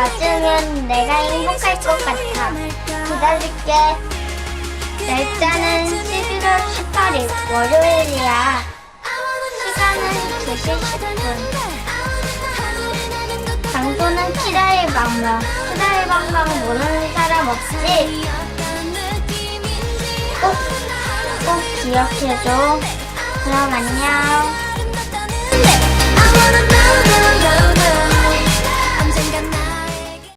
있으면 내가 행복할 것 같아. 기다릴게. 날짜는 11월 18일 월요일이야. 시간은 2시 10분. 장소는 키라의 방방. 키라의 방방 모르는 사람 없지? 꼭, 꼭 기억해줘. 그럼 안녕.